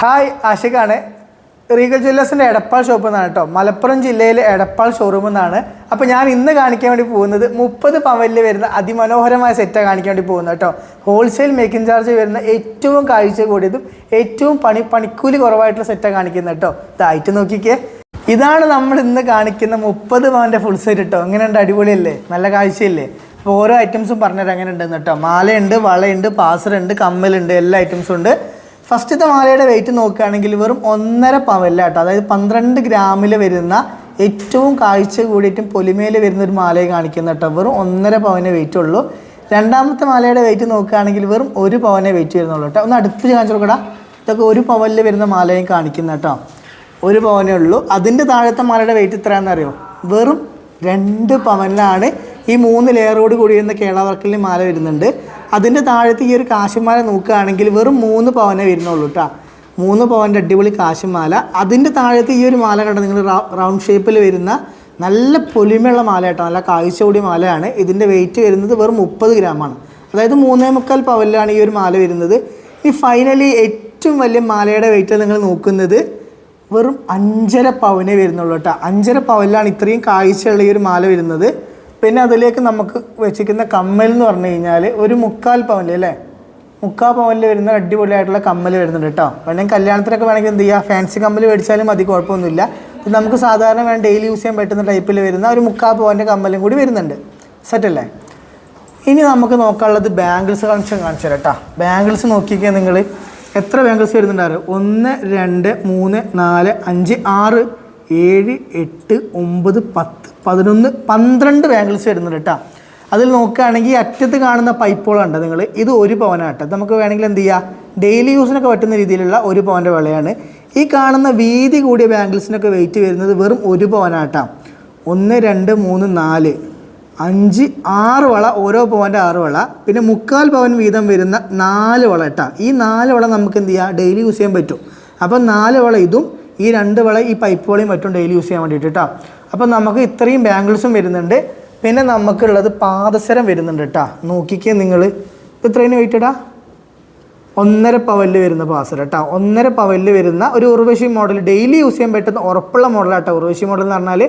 Hi ആഷിഖാണ് Regal ജ്വല്ലേഴ്സിന്റെ Edappal shop നിന്നാണ് കേട്ടോ. മലപ്പുറം ജില്ലയിലെ എടപ്പാൾ ഷോറൂം എന്നാണ് അപ്പോൾ ഞാൻ ഇന്ന് കാണിക്കാൻ വേണ്ടി പോകുന്നത് മുപ്പത് പവനിൽ വരുന്ന അതിമനോഹരമായ സെറ്റാണ് കാണിക്കാൻ വേണ്ടി പോകുന്നത് കേട്ടോ. ഹോൾസെയിൽ മേക്കിംഗ് ചാർജ് വരുന്ന ഏറ്റവും കാഴ്ച കൂടിയതും ഏറ്റവും പണി പണിക്കൂലി കുറവായിട്ടുള്ള സെറ്റാണ് കാണിക്കുന്നത് കേട്ടോ. ഇതായിട്ട് നോക്കിക്കേ. ഇതാണ് നമ്മൾ ഇന്ന് കാണിക്കുന്ന മുപ്പത് പവന്റെ ഫുൾ സെറ്റ് കേട്ടോ എങ്ങനെയുണ്ട്? അടിപൊളിയല്ലേ? നല്ല കാഴ്ചയില്ലേ? അപ്പോൾ ഓരോ ഐറ്റംസും പറഞ്ഞുതരാം. അങ്ങനെ ഉണ്ടെന്ന് കേട്ടോ. മാലയുണ്ട് വളയുണ്ട് പാസറുണ്ട് കമ്മലുണ്ട് എല്ലാ ഐറ്റംസും ഉണ്ട്. ഫസ്റ്റത്തെ മാലയുടെ വെയിറ്റ് നോക്കുകയാണെങ്കിൽ വെറും ഒന്നര പവല്ല കേട്ടോ അതായത് പന്ത്രണ്ട് ഗ്രാമിൽ വരുന്ന ഏറ്റവും കാഴ്ച കൂടിയിട്ടും പൊലിമയിൽ വരുന്ന ഒരു മാലയെ കാണിക്കുന്ന കേട്ടോ. വെറും ഒന്നര പവനെ വെയിറ്റ് ഉള്ളൂ. രണ്ടാമത്തെ മാലയുടെ വെയിറ്റ് നോക്കുകയാണെങ്കിൽ വെറും ഒരു പവനെ വെയിറ്റ് വരുന്നുള്ളൂ കേട്ടോ. ഒന്ന് അടുത്ത് കാണിച്ചു കൊടുക്കടാ. ഇതൊക്കെ ഒരു പവനിൽ വരുന്ന മാലയും കാണിക്കുന്ന കേട്ടോ. ഒരു പവനേ ഉള്ളൂ. അതിന്റെ താഴത്തെ മാലയുടെ വെയിറ്റ് എത്രയാണെന്ന് അറിയോ വെറും രണ്ട് പവനിലാണ് ഈ മൂന്ന് ലെയറോട് കൂടി വരുന്ന കേരള വർക്കലിന് മാല വരുന്നുണ്ട്. അതിന്റെ താഴത്ത് ഈ ഒരു കാശുമാല നോക്കുകയാണെങ്കിൽ വെറും മൂന്ന് പവനേ വരുന്നുള്ളൂ കേട്ടോ മൂന്ന് പവന്റെ അടിപൊളി കാശുമാല. അതിന്റെ താഴത്ത് ഈ ഒരു മാല കണ്ട? നിങ്ങൾ റൗണ്ട് ഷേപ്പിൽ വരുന്ന നല്ല പൊലിമയുള്ള മാല കേട്ടോ. നല്ല കാഴ്ച കൂടിയ മാലയാണ്. ഇതിന്റെ വെയിറ്റ് വരുന്നത് വെറും മുപ്പത് ഗ്രാമാണ്. അതായത് മൂന്നേ മുക്കാൽ പവനിലാണ് ഈ ഒരു മാല വരുന്നത്. ഈ ഫൈനലി ഏറ്റവും വലിയ മാലയുടെ വെയിറ്റ് നിങ്ങൾ നോക്കുന്നത്. വെറും അഞ്ചര പവനേ വരുന്നുള്ളൂ കേട്ടോ അഞ്ചര പവനിലാണ് ഇത്രയും കാഴ്ചയുള്ള ഈ ഒരു മാല വരുന്നത്. പിന്നെ അതിലേക്ക് നമുക്ക് വെച്ചിരിക്കുന്ന കമ്മൽ എന്ന് പറഞ്ഞു കഴിഞ്ഞാൽ ഒരു മുക്കാൽ പവനിൽ അല്ലേ? മുക്കാൽ പവനിൽ വരുന്ന അടിപൊളിയായിട്ടുള്ള കമ്മൽ വരുന്നുണ്ട് കേട്ടോ. വേണമെങ്കിൽ കല്യാണത്തിനൊക്കെ വേണമെങ്കിൽ എന്ത് ചെയ്യുക ഫാൻസി കമ്മൽ മേടിച്ചാലും മതി കുഴപ്പമൊന്നുമില്ല. നമുക്ക് സാധാരണ വേണം ഡെയിലി യൂസ് ചെയ്യാൻ പറ്റുന്ന ടൈപ്പിൽ വരുന്ന ഒരു മുക്കാൽ പവന്റെ കമ്മലും കൂടി വരുന്നുണ്ട്. സെറ്റ് അല്ലേ? ഇനി നമുക്ക് നോക്കാനുള്ളത് ബാംഗിൾസ് കളക്ഷൻ കാണിച്ചു തരാം കേട്ടോ. ബാംഗിൾസ് നോക്കിക്കാൻ നിങ്ങൾ എത്ര ബാംഗിൾസ് വരുന്നുണ്ടായിരുന്നു ഒന്ന് രണ്ട് മൂന്ന് നാല് അഞ്ച് ആറ് ഏഴ് എട്ട് ഒമ്പത് പത്ത് പതിനൊന്ന് പന്ത്രണ്ട് ബാംഗിൾസ് വരുന്നുണ്ട് കേട്ടോ. അതിൽ നോക്കുകയാണെങ്കിൽ അറ്റത്ത് കാണുന്ന പൈപ്പുകളുണ്ട് നിങ്ങൾ ഇത് ഒരു പവനാട്ടോ നമുക്ക് വേണമെങ്കിൽ എന്ത് ചെയ്യുക ഡെയിലി യൂസിനൊക്കെ പറ്റുന്ന രീതിയിലുള്ള ഒരു പവന്റെ വിളയാണ്. ഈ കാണുന്ന വീതി കൂടിയ ബാംഗിൾസിനൊക്കെ വെയിറ്റ് വരുന്നത് വെറും ഒരു പവനാട്ടോ ഒന്ന് രണ്ട് മൂന്ന് നാല്. അഞ്ച് ആറ് വള ഓരോ പവന്റെ ആറ് വള. പിന്നെ മുക്കാൽ പവൻ വീതം വരുന്ന നാല് വള ഇട്ടാ ഈ നാല് വള നമുക്ക് എന്ത് ചെയ്യാം? ഡെയിലി യൂസ് ചെയ്യാൻ പറ്റും. അപ്പം നാല് വള ഇതും ഈ രണ്ട് വള ഈ പൈപ്പ് വളയും മറ്റും ഡെയിലി യൂസ് ചെയ്യാൻ വേണ്ടിയിട്ട് കേട്ടോ അപ്പം നമുക്ക് ഇത്രയും ബാംഗിൾസും വരുന്നുണ്ട്. പിന്നെ നമുക്കുള്ളത് പാദസരം വരുന്നുണ്ട് കേട്ടോ നോക്കിക്കേ നിങ്ങൾ ഇത്രയും ഇടാ ഒന്നര പവലിൽ വരുന്ന പാസർ കേട്ടോ ഒന്നര പവലിൽ വരുന്ന ഒരു ഉർവശി മോഡൽ ഡെയിലി യൂസ് ചെയ്യാൻ പറ്റുന്ന ഉറപ്പുള്ള മോഡലാട്ടോ ഉർവശി മോഡൽ എന്ന് പറഞ്ഞാൽ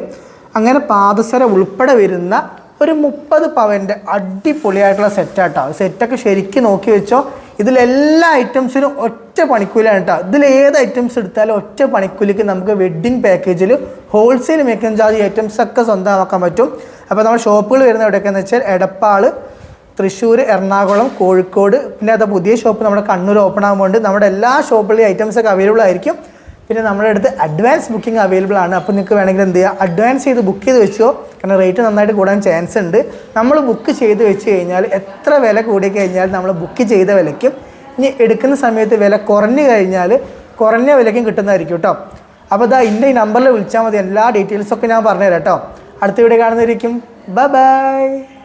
അങ്ങനെ പാദസരം ഉൾപ്പെടെ വരുന്ന ഒരു മുപ്പത് പവന്റെ അടിപൊളിയായിട്ടുള്ള സെറ്റാട്ടോ സെറ്റൊക്കെ ശരിക്കും നോക്കി വെച്ചോ. ഇതിലെല്ലാ ഐറ്റംസിനും ഒറ്റ പണിക്കൂലാണ് കേട്ടോ ഇതിൽ ഏത് ഐറ്റംസ് എടുത്താലും ഒറ്റ പണിക്കൂലിക്ക് നമുക്ക് വെഡ്ഡിങ് പാക്കേജിൽ ഹോൾസെയിൽ മേക്കിംഗ് ചാർജ് ഐറ്റംസ് ഒക്കെ സ്വന്തമാക്കാൻ പറ്റും. അപ്പോൾ നമ്മൾ ഷോപ്പുകൾ വരുന്ന എവിടെയൊക്കെയെന്ന് വെച്ചാൽ എടപ്പാൾ തൃശ്ശൂർ എറണാകുളം കോഴിക്കോട്. പിന്നെ അത് പുതിയ ഷോപ്പ് നമ്മുടെ കണ്ണൂർ ഓപ്പൺ ആകുമ്പോൾ നമ്മുടെ എല്ലാ ഷോപ്പിലെയും ഐറ്റംസ് ഒക്കെ അവൈലബിൾ ആയിരിക്കും. പിന്നെ നമ്മുടെ അടുത്ത് അഡ്വാൻസ് ബുക്കിംഗ് അവൈലബിൾ ആണ്. അപ്പോൾ നിങ്ങൾക്ക് വേണമെങ്കിൽ എന്ത് ചെയ്യുക അഡ്വാൻസ് ചെയ്ത് ബുക്ക് ചെയ്ത് വെച്ചോ? കാരണം റേറ്റ് നന്നായിട്ട് കൂടാൻ ചാൻസ് ഉണ്ട്. നമ്മൾ ബുക്ക് ചെയ്ത് വെച്ച് കഴിഞ്ഞാൽ എത്ര വില കൂടി കഴിഞ്ഞാൽ നമ്മൾ ബുക്ക് ചെയ്ത വിലയ്ക്കും ഇനി എടുക്കുന്ന സമയത്ത് വില കുറഞ്ഞു കഴിഞ്ഞാൽ കുറഞ്ഞ വിലയ്ക്കും കിട്ടുന്നതായിരിക്കും കേട്ടോ അപ്പോൾ ഇതാ ഇന്ന ഈ നമ്പറിൽ വിളിച്ചാൽ മതി. എല്ലാ ഡീറ്റെയിൽസൊക്കെ ഞാൻ പറഞ്ഞുതരാം കേട്ടോ അടുത്ത വീഡിയോ കാണുന്നതായിരിക്കും ബൈ ബൈ